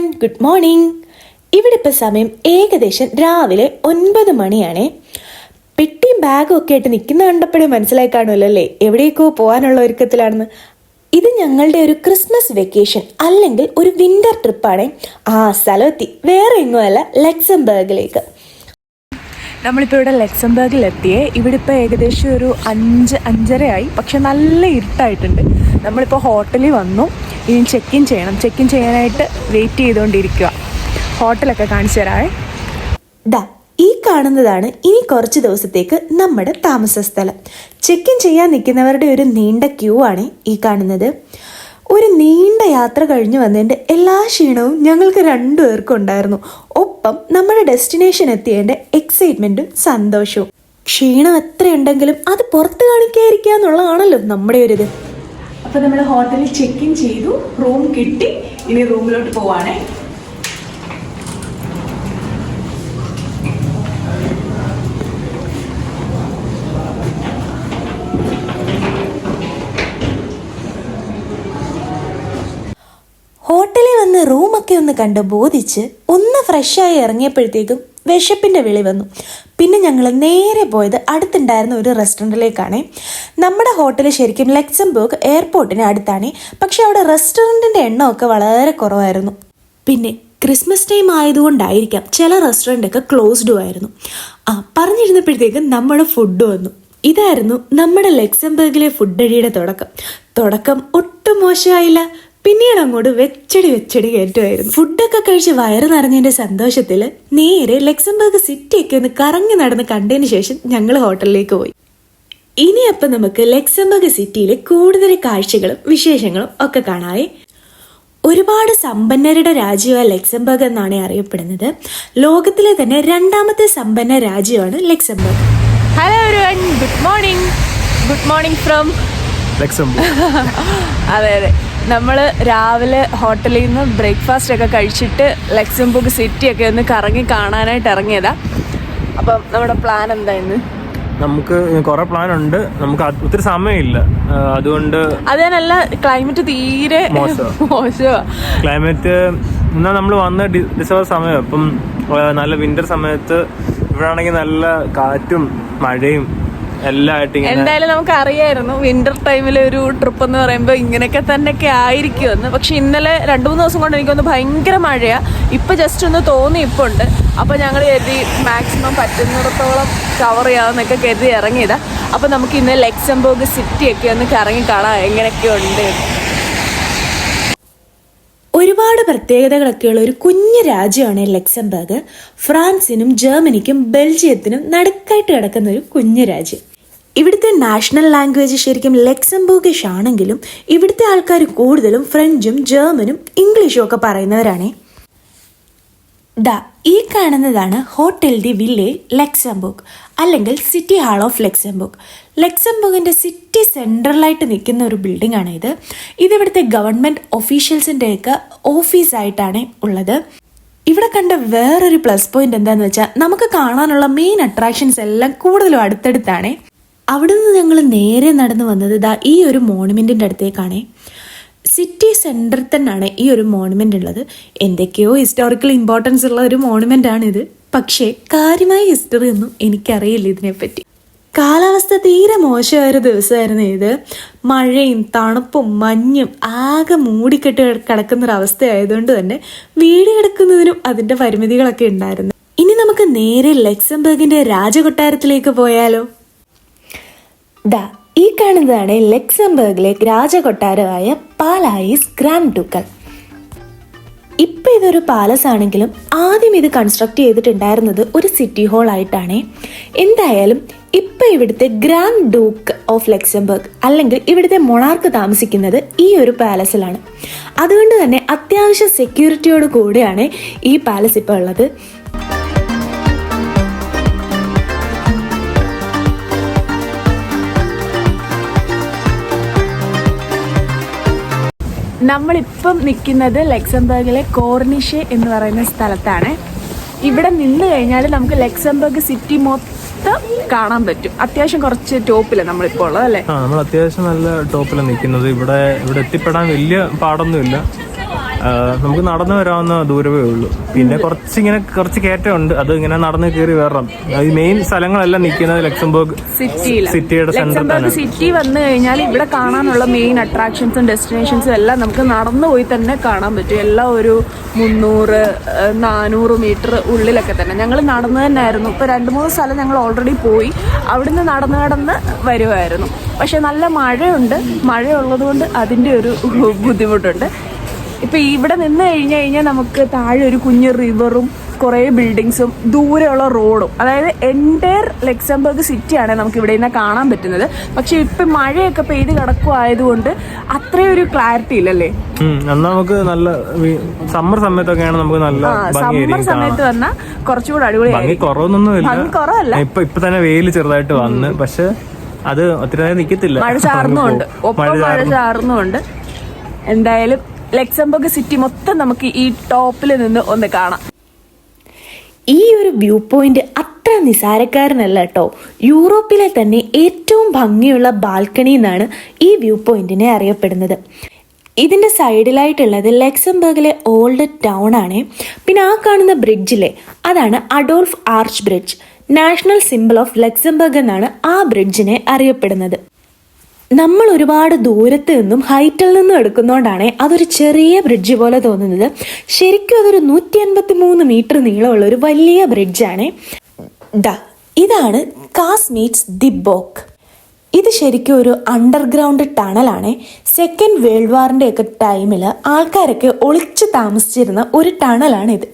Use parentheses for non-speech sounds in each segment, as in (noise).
Good morning ഇവിടെ ഇപ്പോൾ സമയം ഏകദേശം രാവിലെ ഒൻപത് മണിയാണ്. പെട്ടിയും ബാഗും ഒക്കെ ആയിട്ട് നിൽക്കുന്ന കണ്ടപ്പോഴേ മനസ്സിലായി കാണുമല്ലോ അല്ലേ? എവിടേക്കോ പോകാനുള്ള ഒരുക്കത്തിലാണെന്ന്. ഇത് ഞങ്ങളുടെ ഒരു ക്രിസ്മസ് വെക്കേഷൻ അല്ലെങ്കിൽ ഒരു വിന്റർ ട്രിപ്പാണേ ആ സ്ഥലമെത്തി വേറെ എങ്ങുമല്ല ലക്സംബർഗിലേക്ക് നമ്മളിപ്പോൾ ഇവിടെ ലക്സംബർഗിൽ എത്തിയേ ഇവിടെ ഇപ്പോൾ ഏകദേശം ഒരു അഞ്ച് അഞ്ചരയായി. പക്ഷെ നല്ല ഇരുട്ടായിട്ടുണ്ട്. നമ്മളിപ്പോൾ ഹോട്ടലിൽ വന്നു. ഇനി ചെക്ക് ഇൻ ചെയ്യണം. ചെക്ക് ഇൻ ചെയ്യാനായിട്ട് വെയിറ്റ് ചെയ്തുകൊണ്ടിരിക്കുക ഹോട്ടലൊക്കെ കാണിച്ചു തരാവേ. ഡാ ഈ കാണുന്നതാണ് ഇനി കുറച്ച് ദിവസത്തേക്ക് നമ്മുടെ താമസ സ്ഥലം. ചെക്ക് ഇൻ ചെയ്യാൻ നിൽക്കുന്നവരുടെ ഒരു നീണ്ട ക്യൂ ആണ് ഈ കാണുന്നത്. ഒരു നീണ്ട യാത്ര കഴിഞ്ഞു വന്നതിന്റെ എല്ലാ ക്ഷീണവും ഞങ്ങൾക്ക് രണ്ടുപേർക്കും ഉണ്ടായിരുന്നു. ഒപ്പം നമ്മുടെ ഡെസ്റ്റിനേഷൻ എത്തിയതിന്റെ എക്സൈറ്റ്മെന്റും സന്തോഷവും. ക്ഷീണം എത്രയുണ്ടെങ്കിലും അത് പുറത്ത് കാണിക്കാതിരിക്കുക എന്നുള്ളതാണല്ലോ നമ്മുടെ ഒരു ഇത്. അപ്പോൾ നമ്മൾ ഹോട്ടലിൽ ചെക്ക് ഇൻ ചെയ്തു. റൂം കിട്ടി. ഇനി റൂമിലോട്ട് പോവാണേ. ഹോട്ടലിൽ വന്ന് റൂമൊക്കെ ഒന്ന് കണ്ട് ബോധിച്ച് ഒന്ന് ഫ്രഷായി ഇറങ്ങിയപ്പോഴത്തേക്കും വിശപ്പിന്റെ വിളി വന്നു. പിന്നെ ഞങ്ങൾ നേരെ പോയത് അടുത്തുണ്ടായിരുന്ന ഒരു റെസ്റ്റോറന്റിലേക്കാണ് നമ്മുടെ ഹോട്ടൽ ശരിക്കും ലക്സംബർഗ് എയർപോർട്ടിന് അടുത്താണ്. പക്ഷേ അവിടെ റെസ്റ്റോറന്റിന്റെ എണ്ണമൊക്കെ വളരെ കുറവായിരുന്നു. പിന്നെ ക്രിസ്മസ് ടൈം ആയതുകൊണ്ടായിരിക്കാം ചില റെസ്റ്റോറന്റൊക്കെ ക്ലോസ്ഡും ആയിരുന്നു. ആ പറഞ്ഞിരുന്നപ്പോഴത്തേക്കും നമ്മുടെ ഫുഡ് വന്നു. ഇതായിരുന്നു നമ്മുടെ ലക്സംബർഗിലെ ഫുഡ് അഴിയുടെ തുടക്കം. തുടക്കം ഒട്ടും മോശമായില്ല. പിന്നീട് അങ്ങോട്ട് വെച്ചടി വെച്ചടി കയറ്റുമായിരുന്നു. ഫുഡൊക്കെ കഴിച്ച് വയറ് നിറഞ്ഞതിന്റെ സന്തോഷത്തിൽ നേരെ ലക്സംബർഗ് സിറ്റിയൊക്കെ ഒന്ന് കറങ്ങി നടന്ന് കണ്ടതിന് ശേഷം ഞങ്ങൾ ഹോട്ടലിലേക്ക് പോയി. ഇനി അപ്പം നമുക്ക് ലക്സംബർഗ് സിറ്റിയിലെ കൂടുതൽ കാഴ്ചകളും വിശേഷങ്ങളും ഒക്കെ കാണാവേ. ഒരുപാട് സമ്പന്നരുടെ രാജ്യമാണ് ലക്സംബർഗ് എന്നാണ് അറിയപ്പെടുന്നത്. ലോകത്തിലെ തന്നെ രണ്ടാമത്തെ സമ്പന്ന രാജ്യമാണ് Luxembourg. Hello everyone good morning good morning from Luxembourg. (laughs) അതെ അതെ. നമ്മൾ രാവിലെ ഹോട്ടലിൽ നിന്ന് ബ്രേക്ക്ഫാസ്റ്റ് ഒക്കെ കഴിച്ചിട്ട് ലക്സംബർഗ് സിറ്റി ഒക്കെ ഒന്ന് കറങ്ങി കാണാനായിട്ട് ഇറങ്ങിയതാ. അപ്പം നമ്മുടെ പ്ലാൻ എന്തായിരുന്നു നമുക്ക് കുറെ പ്ലാൻ ഉണ്ട്. നമുക്ക് ഒത്തിരി സമയമില്ല. അതുകൊണ്ട് അതേനല്ല ക്ലൈമറ്റ് തീരെ മോശമാ. ക്ലൈമറ്റ് എന്നാൽ നമ്മൾ വന്ന ഡിസംബർ സമയം. അപ്പം നല്ല വിന്റർ സമയത്ത് ഇവിടെ ആണെങ്കിൽ നല്ല കാറ്റും മഴയും എന്തായാലും നമുക്ക് അറിയായിരുന്നു വിന്റർ ടൈമിൽ ഒരു ട്രിപ്പ് എന്ന് പറയുമ്പോൾ ഇങ്ങനെയൊക്കെ തന്നെയൊക്കെ ആയിരിക്കുമെന്ന്. പക്ഷെ ഇന്നലെ രണ്ടു മൂന്ന് ദിവസം കൊണ്ട് എനിക്കൊന്ന് ഭയങ്കര മഴയാ. ഇപ്പൊ ജസ്റ്റ് ഒന്ന് തോന്നി ഇപ്പൊ ഉണ്ട്. അപ്പൊ ഞങ്ങൾ കരുതി മാക്സിമം പറ്റുന്നിടത്തോളം കവർ ചെയ്യാമെന്നൊക്കെ കരുതി ഇറങ്ങിയതാ. അപ്പൊ നമുക്ക് ഇന്ന് ലക്സംബർഗ് സിറ്റി ഒക്കെ ഒന്ന് കറങ്ങി കാണാം. എങ്ങനെയൊക്കെ ഉണ്ട്? ഒരുപാട് പ്രത്യേകതകളൊക്കെയുള്ള ഒരു കുഞ്ഞു രാജ്യമാണ് ലക്സംബർഗ്. ഫ്രാൻസിനും ജർമ്മനിക്കും ബെൽജിയത്തിനും നടുക്കായിട്ട് കിടക്കുന്ന ഒരു കുഞ്ഞു രാജ്യം. ഇവിടുത്തെ നാഷണൽ ലാംഗ്വേജ് ശരിക്കും ലക്സംബർഗിഷ് ആണെങ്കിലും ഇവിടുത്തെ ആൾക്കാർ കൂടുതലും ഫ്രഞ്ചും ജർമ്മനും ഇംഗ്ലീഷും ഒക്കെ പറയുന്നവരാണേ. ദാ ഈ കാണുന്നതാണ് ഹോട്ടൽ ദി വില്ലേ ലക്സംബർഗ് അല്ലെങ്കിൽ സിറ്റി ഹാൾ ഓഫ് ലക്സംബർഗ്. ലെക്സംബോഗിന്റെ സിറ്റി സെൻട്രലായിട്ട് നിൽക്കുന്ന ഒരു ബിൽഡിംഗ് ആണ് ഇത് ഇതിവിടുത്തെ ഗവൺമെന്റ് ഒഫീഷ്യൽസിന്റെയൊക്കെ ഓഫീസായിട്ടാണ് ഉള്ളത്. ഇവിടെ കണ്ട വേറൊരു പ്ലസ് പോയിന്റ് എന്താണെന്ന് വെച്ചാൽ നമുക്ക് കാണാനുള്ള മെയിൻ അട്രാക്ഷൻസ് എല്ലാം കൂടുതലും അടുത്തടുത്താണ്. അവിടുന്ന് ഞങ്ങൾ നേരെ നടന്നു വന്നത് ഇതാ ഈ ഒരു മോണുമെന്റിന്റെ അടുത്തേക്കാണ്. സിറ്റി സെന്ററിൽ തന്നെയാണ് ഈ ഒരു മോണുമെന്റ് ഉള്ളത്. എന്തൊക്കെയോ ഹിസ്റ്റോറിക്കൽ ഇമ്പോർട്ടൻസ് ഉള്ള ഒരു ഇത്. പക്ഷേ കാര്യമായ ഹിസ്റ്ററി ഒന്നും എനിക്കറിയില്ല ഇതിനെപ്പറ്റി. കാലാവസ്ഥ തീരെ മോശമായ ദിവസമായിരുന്നു ഇത്. മഴയും തണുപ്പും മഞ്ഞും ആകെ മൂടിക്കെട്ട് കിടക്കുന്നൊരവസ്ഥ അവസ്ഥയായതുകൊണ്ട് തന്നെ വീട് കിടക്കുന്നതിനും അതിന്റെ പരിമിതികളൊക്കെ ഉണ്ടായിരുന്നു. ഇനി നമുക്ക് നേരെ ലക്സംബർഗിന്റെ രാജകൊട്ടാരത്തിലേക്ക് പോയാലോ? ദാ ഈ കാണുന്നതാണ് ലക്സംബർഗിലെ രാജകൊട്ടാരമായ പാലായിസ് ഗ്രാൻഡ് ഡുക്കൽ. ഇപ്പൊ ഇതൊരു പാലസ് ആണെങ്കിലും ആദ്യം ഇത് കൺസ്ട്രക്ട് ചെയ്തിട്ടുണ്ടായിരുന്നത് ഒരു സിറ്റി ഹോൾ ആയിട്ടാണ്. എന്തായാലും ഇപ്പൊ ഇവിടുത്തെ ഗ്രാൻഡ് ഡൂക്ക് ഓഫ് ലക്സംബർഗ് അല്ലെങ്കിൽ ഇവിടുത്തെ മൊണാർക്ക് താമസിക്കുന്നത് ഈ ഒരു പാലസിലാണ്. അതുകൊണ്ട് തന്നെ അത്യാവശ്യം സെക്യൂരിറ്റിയോട് കൂടെയാണ് ഈ പാലസ് ഇപ്പോൾ ഉള്ളത്. നമ്മളിപ്പം നിൽക്കുന്നത് ലക്സംബർഗിലെ കോർണിഷെ എന്ന് പറയുന്ന സ്ഥലത്താണ്. ഇവിടെ നിന്ന് കഴിഞ്ഞാൽ നമുക്ക് ലക്സംബർഗ് സിറ്റി മൊത്തം കാണാൻ പറ്റും. അത്യാവശ്യം കുറച്ച് ടോപ്പിലാണ് നമ്മളിപ്പോൾ ഉള്ളത് അല്ലേ? നമ്മൾ അത്യാവശ്യം നല്ല ടോപ്പിലാണ് നിൽക്കുന്നത് ഇവിടെ ഇവിടെ എത്തിപ്പെടാൻ വലിയ പാടൊന്നുമില്ല. നമുക്ക് നടന്നു വരാവുന്ന ദൂരമേ ഉള്ളൂ. പിന്നെ കുറച്ചിങ്ങനെ കുറച്ച് കയറ്റമുണ്ട്. അത് ഇങ്ങനെ നടന്ന് കയറി വരണം. ഈ മെയിൻ സ്ഥലങ്ങളെല്ലാം നിൽക്കുന്നത് ലക്സംബർഗ് സിറ്റിയുടെ സെന്റർ തന്നെ സിറ്റി വന്നു കഴിഞ്ഞാൽ ഇവിടെ കാണാനുള്ള മെയിൻ അട്രാക്ഷൻസും ഡെസ്റ്റിനേഷൻസും എല്ലാം നമുക്ക് നടന്നു പോയി തന്നെ കാണാൻ പറ്റും. എല്ലാം ഒരു മുന്നൂറ് നാനൂറ് മീറ്റർ ഉള്ളിലൊക്കെ തന്നെ. ഞങ്ങൾ നടന്നു തന്നെയായിരുന്നു. ഇപ്പൊ രണ്ട് മൂന്ന് സ്ഥലം ഞങ്ങൾ ഓൾറെഡി പോയി. അവിടുന്ന് നടന്ന് നടന്ന് വരുമായിരുന്നു പക്ഷെ നല്ല മഴയുണ്ട്. മഴയുള്ളത് കൊണ്ട് അതിന്റെ ഒരു ബുദ്ധിമുട്ടുണ്ട്. ഇപ്പൊ ഇവിടെ നിന്ന് കഴിഞ്ഞു കഴിഞ്ഞാൽ നമുക്ക് താഴെ ഒരു കുഞ്ഞു റിവറും കുറേ ബിൽഡിങ്സും ദൂരെയുള്ള റോഡും അതായത് എന്റയർ ലക്സംബർഗ് സിറ്റിയാണ് നമുക്ക് ഇവിടെ നിന്ന് കാണാൻ പറ്റുന്നത്. പക്ഷെ ഇപ്പം മഴയൊക്കെ പെയ്ത് കിടക്കുമായതുകൊണ്ട് ഒരു ക്ലാരിറ്റി ഇല്ലല്ലേ? നമുക്ക് നല്ല സമ്മർ സമയത്തൊക്കെയാണ് നമുക്ക് നല്ല സമ്മർ സമയത്ത് വന്നാൽ കുറച്ചുകൂടെ അടിപൊളി ഭംഗി കുറവല്ല. ഇപ്പൊ ഇപ്പൊ തന്നെ വെയിൽ ചെറുതായിട്ട് വന്ന് പക്ഷെ അത് ഒത്തിരി നിക്കത്തില്ല. മഴ ചാർന്നുണ്ട് ഒപ്പം മഴ മഴ ചാർന്നുണ്ട് എന്തായാലും ലക്സംബർഗ് സിറ്റി മൊത്തം നമുക്ക് ഈ ടോപ്പിൽ നിന്ന് ഒന്ന് കാണാം. ഈ ഒരു വ്യൂ പോയിന്റ് അത്ര നിസാരക്കാരനല്ല കേട്ടോ. യൂറോപ്പിലെ തന്നെ ഏറ്റവും ഭംഗിയുള്ള ബാൽക്കണി എന്നാണ് ഈ വ്യൂ പോയിന്റിനെ അറിയപ്പെടുന്നത്. ഇതിന്റെ സൈഡിലായിട്ടുള്ളത് ലക്സംബർഗിലെ ഓൾഡ് ടൗൺ ആണ്. പിന്നെ ആ കാണുന്ന ബ്രിഡ്ജിലെ അതാണ് Adolphe arch bridge. National symbol of Luxembourg എന്നാണ് ആ ബ്രിഡ്ജിനെ അറിയപ്പെടുന്നത്. നമ്മൾ ഒരുപാട് ദൂരത്ത് നിന്നും ഹൈറ്റിൽ നിന്നും എടുക്കുന്നതുകൊണ്ടാണ് അതൊരു ചെറിയ ബ്രിഡ്ജ് പോലെ തോന്നുന്നത്. ശരിക്കും അതൊരു നൂറ്റി അൻപത്തി മൂന്ന് മീറ്റർ നീളമുള്ള ഒരു വലിയ ബ്രിഡ്ജാണ് ദ ഇതാണ് കാസ് മീറ്റ്സ് ദി ബോക്ക് ഇത് ശരിക്കും ഒരു അണ്ടർഗ്രൗണ്ട് ടണലാണ് സെക്കൻഡ് വേൾഡ് വാറിന്റെ ഒക്കെ ടൈമിൽ ആൾക്കാരൊക്കെ ഒളിച്ച് താമസിച്ചിരുന്ന ഒരു ടണലാണ് ഇത്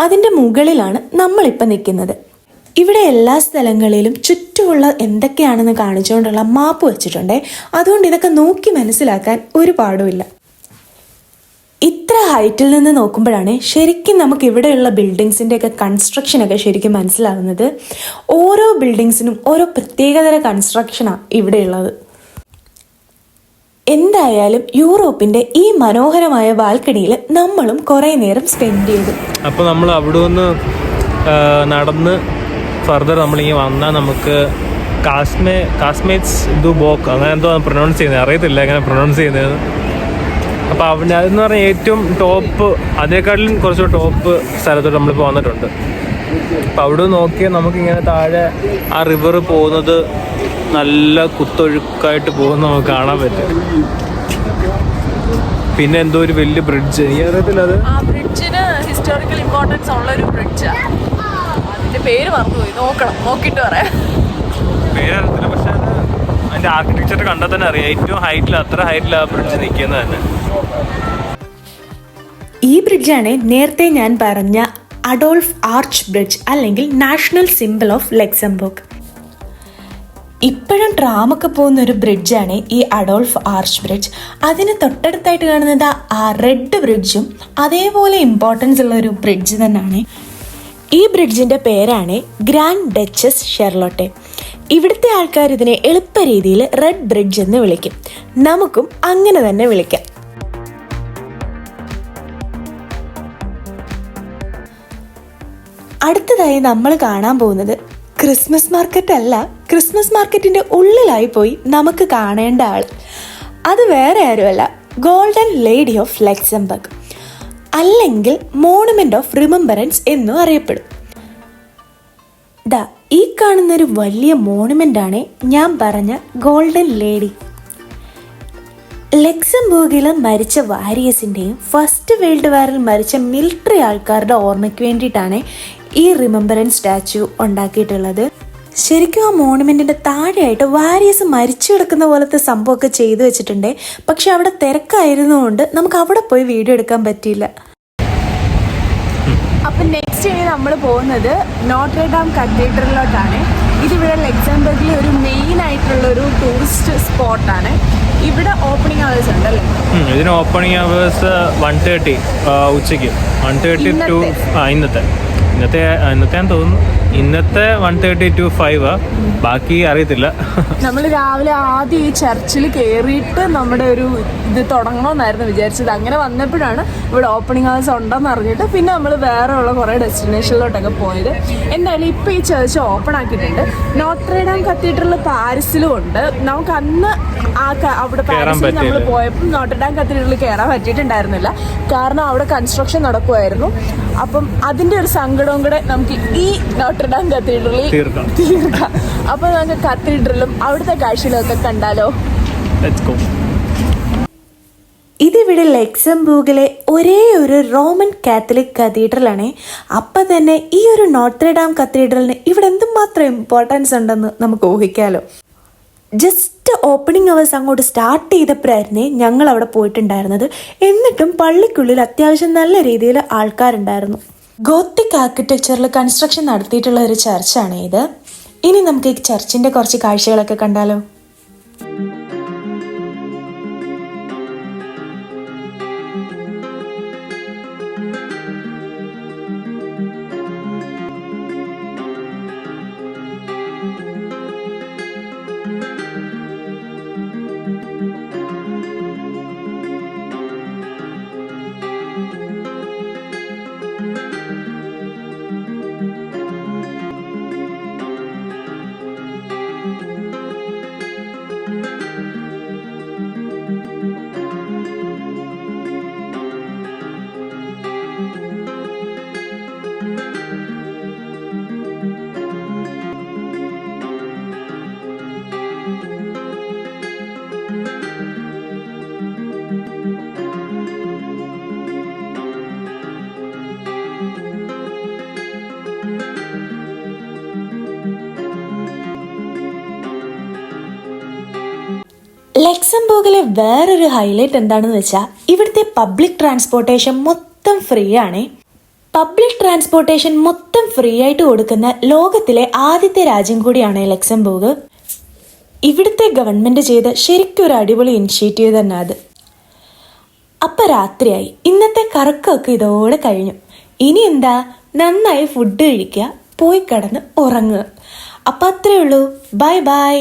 അതിന്റെ മുകളിലാണ് നമ്മളിപ്പോൾ നിൽക്കുന്നത് ഇവിടെ എല്ലാ സ്ഥലങ്ങളിലും ചുറ്റുമുള്ള എന്തൊക്കെയാണെന്ന് കാണിച്ചുകൊണ്ടുള്ള മാപ്പ് വെച്ചിട്ടുണ്ട്. അതുകൊണ്ട് ഇതൊക്കെ നോക്കി മനസ്സിലാക്കാൻ ഒരു പാടുമില്ല ഇത്ര ഹൈറ്റിൽ നിന്ന് നോക്കുമ്പോഴാണ് ശരിക്കും നമുക്ക് ഇവിടെയുള്ള ബിൽഡിങ്സിന്റെ ഒക്കെ കൺസ്ട്രക്ഷനൊക്കെ ശരിക്കും മനസ്സിലാവുന്നത്. ഓരോ ബിൽഡിങ്സിനും ഓരോ പ്രത്യേകതര കൺസ്ട്രക്ഷനാണ് ഇവിടെയുള്ളത്. എന്തായാലും യൂറോപ്പിന്റെ ഈ മനോഹരമായ ബാൽക്കണിയിൽ നമ്മളും കുറേ നേരം സ്പെൻഡ് ചെയ്തു. അപ്പോൾ നമ്മൾ അവിടെ നിന്ന് നടന്ന് ഫർദർ നമ്മളിങ്ങനെ വന്നാൽ നമുക്ക് കാസ്മേ കാസ്മേറ്റ്സ് ദു ബോക്ക് അങ്ങനെ എന്തോ പ്രൊനൗൺസ് ചെയ്യുന്നത് അറിയത്തില്ല എങ്ങനെ പ്രൊനൗൺസ് ചെയ്യുന്നത് അപ്പോൾ അവിടെ അതെന്ന് പറഞ്ഞാൽ ഏറ്റവും ടോപ്പ് അതിനേക്കാട്ടിലും കുറച്ച് ടോപ്പ് സ്ഥലത്തോട്ട് നമ്മളിപ്പോൾ വന്നിട്ടുണ്ട്. അപ്പോൾ അവിടെ നോക്കിയാൽ നമുക്കിങ്ങനെ താഴെ ആ റിവർ പോകുന്നത് നല്ല കുത്തൊഴുക്കായിട്ട് പോകുന്നത് നമുക്ക് കാണാൻ പറ്റും. പിന്നെ എന്തോ ഒരു വലിയ ബ്രിഡ്ജ് എനിക്ക് അറിയത്തില്ല അത്? ബ്രിഡ്ജിന് ഹിസ്റ്റോറിക്കൽ ഇമ്പോർട്ടൻസ് ഉള്ള ഒരു ബ്രിഡ്ജാണ് അതിന്റെ പേര് മറന്നുപോയി. നോക്കണം. നോക്കിയിട്ട് പറയാം. പേരറിയത്തില്ല പക്ഷെ അതിന്റെ ആർക്കിടെക്ചർ കണ്ടാൽ തന്നെ അറിയാം. ഏറ്റവും ഹൈറ്റിൽ അത്ര ഹൈറ്റിൽ ആ ബ്രിഡ്ജ് നിൽക്കുന്നത് തന്നെ. ഈ ബ്രിഡ്ജാണ് നേരത്തെ ഞാൻ പറഞ്ഞ അഡോൾഫ് ആർച്ച് ബ്രിഡ്ജ് അല്ലെങ്കിൽ നാഷണൽ സിമ്പിൾ ഓഫ് ലക്സംബർഗ് ഇപ്പോഴും ട്രാമൊക്കെ പോകുന്ന ഒരു ബ്രിഡ്ജാണ് ഈ അഡോൾഫ് ആർച്ച് ബ്രിഡ്ജ് അതിന് തൊട്ടടുത്തായിട്ട് കാണുന്നത് ആ റെഡ് ബ്രിഡ്ജും അതേപോലെ ഇമ്പോർട്ടൻസ് ഉള്ള ഒരു ബ്രിഡ്ജ് തന്നെയാണ് ഈ ബ്രിഡ്ജിന്റെ പേരാണ് ഗ്രാൻഡ് ഡച്ചസ് ഷെർലോട്ടെ. ഇവിടുത്തെ ആൾക്കാർ ഇതിനെ എളുപ്പ രീതിയിൽ റെഡ് ബ്രിഡ്ജ് എന്ന് വിളിക്കും. നമുക്കും അങ്ങനെ തന്നെ വിളിക്കാം. അടുത്തതായി നമ്മൾ കാണാൻ പോകുന്നത് ക്രിസ്മസ് മാർക്കറ്റ് അല്ല ക്രിസ്മസ് മാർക്കറ്റിന്റെ ഉള്ളിലായി പോയി നമുക്ക് കാണേണ്ട ആൾ. അത് വേറെ ആരുമല്ല ഗോൾഡൻ ലേഡി ഓഫ് ലക്സംബർഗ്. അല്ലെങ്കിൽ മോണുമെന്റ് ഓഫ് റിമംബറൻസ് എന്നും അറിയപ്പെടും. ഈ കാണുന്ന ഒരു വലിയ മോണുമെന്റ് ആണ് ഞാൻ പറഞ്ഞ ഗോൾഡൻ ലേഡി ലക്സംബർഗിൽ മരിച്ച വാരിയസിന്റെയും ഫസ്റ്റ് വേൾഡ് വാറിൽ മരിച്ച മിലിറ്ററി ആൾക്കാരുടെ ഓർമ്മയ്ക്ക് വേണ്ടിയിട്ടാണ് ഈ റിമംബറൻസ് സ്റ്റാച്യു ഉണ്ടാക്കിയിട്ടുള്ളത്. ശരിക്കും ആ മോണുമെന്റിന്റെ താഴെയായിട്ട് വാരിയസ് മരിച്ചു കിടക്കുന്ന പോലത്തെ സംഭവമൊക്കെ ചെയ്തു വെച്ചിട്ടുണ്ട്. പക്ഷെ അവിടെ തിരക്കായിരുന്നുകൊണ്ട് നമുക്ക് അവിടെ പോയി വീഡിയോ എടുക്കാൻ പറ്റിയില്ല. അപ്പം നെക്സ്റ്റ് ഇനി നമ്മൾ പോകുന്നത് നോട്ട്രഡാം കത്തീഡ്രലിലോട്ടാണ് ഇതിവിടെ ലക്സംബർഗിലെ ഒരു മെയിൻ ആയിട്ടുള്ള ഒരു ടൂറിസ്റ്റ് സ്പോട്ടാണ് ഇവിടെ ഓപ്പണിംഗ് അവേഴ്സ് ഉണ്ട് അല്ലേ ഉം, ഇതിന് ഓപ്പണിംഗ് അവേഴ്സ് വൺ തേർട്ടി ഉച്ചയ്ക്ക്. വൺ തേർട്ടി ടു ഇന്നത്തെ. ഇന്നത്തെ. ഇന്നത്തെ തോന്നുന്നു. ഇന്നത്തെ വൺ തേർട്ടി ടു ഫൈവ് ബാക്കി അറിയത്തില്ല. നമ്മൾ രാവിലെ ആദ്യം ഈ ചർച്ചിൽ കയറിയിട്ട് നമ്മുടെ ഒരു ഇത് തുടങ്ങണമെന്നായിരുന്നു വിചാരിച്ചത്. അങ്ങനെ വന്നപ്പോഴാണ് ഇവിടെ ഓപ്പണിംഗ് ഹൗസ് ഉണ്ടെന്ന് അറിഞ്ഞിട്ട് പിന്നെ നമ്മൾ വേറെ ഉള്ള കുറേ ഡെസ്റ്റിനേഷനിലോട്ടൊക്കെ പോയത്. എന്തായാലും ഇപ്പോൾ ഈ ചർച്ച് ഓപ്പൺ ആക്കിയിട്ടുണ്ട്. നോട്ട്രേഡാം കത്തീഡ്രൽ പാരീസിലും ഉണ്ട്. നമുക്ക് അന്ന് ആ അവിടെ പാരീസിൽ നമ്മൾ പോയപ്പോൾ നോട്ടർഡാം കത്തീഡ്രലിൽ കയറാൻ പറ്റിയിട്ടുണ്ടായിരുന്നില്ല. കാരണം അവിടെ കൺസ്ട്രക്ഷൻ നടക്കുമായിരുന്നു അപ്പം അതിന്റെ ഒരു സങ്കടവും കൂടെ നമുക്ക് ഈ നോട്ടർഡാം കത്തീഡ്രലിൽ തീർക്കാം. അപ്പൊ നമുക്ക് കത്തീഡ്രലും അവിടുത്തെ കാഴ്ചകളൊക്കെ ഒക്കെ കണ്ടാലോ? ലെറ്റ്സ് ഗോ ഇതിവിടെ ലക്സംബൂഗിലെ ഒരേ ഒരു റോമൻ കാത്തലിക് കത്തീഡ്രലാണ്. അപ്പം തന്നെ ഈ ഒരു നോട്ട്രഡാം കത്തീഡ്രലിന് ഇവിടെ എന്തുമാത്രം ഇമ്പോർട്ടൻസ് ഉണ്ടെന്ന് നമുക്ക് ഊഹിക്കാലോ. ജസ്റ്റ് ഓപ്പണിംഗ് അവേഴ്സ് അങ്ങോട്ട് സ്റ്റാർട്ട് ചെയ്തപ്പോഴായിരുന്നേ ഞങ്ങൾ അവിടെ പോയിട്ടുണ്ടായിരുന്നത്. എന്നിട്ടും പള്ളിക്കുള്ളിൽ അത്യാവശ്യം നല്ല രീതിയിൽ ആൾക്കാരുണ്ടായിരുന്നു. ഗോത്തിക് ആർക്കിടെക്ചറിൽ കൺസ്ട്രക്ഷൻ നടത്തിയിട്ടുള്ള ഒരു ചർച്ചാണ് ഇത്. ഇനി നമുക്ക് ഈ ചർച്ചിന്റെ കുറച്ച് കാഴ്ചകളൊക്കെ കണ്ടാലോ? ലക്സംബർഗിലെ വേറൊരു ഹൈലൈറ്റ് എന്താണെന്ന് വെച്ചാൽ ഇവിടുത്തെ പബ്ലിക് ട്രാൻസ്പോർട്ടേഷൻ മൊത്തം ഫ്രീ ആണ്. പബ്ലിക് ട്രാൻസ്പോർട്ടേഷൻ മൊത്തം ഫ്രീ ആയിട്ട് കൊടുക്കുന്ന ലോകത്തിലെ ആദ്യത്തെ രാജ്യം കൂടിയാണ് ലക്സംബർഗ്. ഇവിടുത്തെ ഗവൺമെന്റ് ചെയ്ത ശരിക്കും ഒരു അടിപൊളി ഇനിഷ്യേറ്റീവ് തന്നെ അത് അപ്പൊ രാത്രിയായി. ഇന്നത്തെ കറക്കമൊക്കെ ഇതോടെ കഴിഞ്ഞു. ഇനി എന്താ നന്നായി ഫുഡ് കഴിക്കുക പോയി കിടന്ന് ഉറങ്ങുക. അപ്പൊ അത്രേ ഉള്ളൂ. Bye bye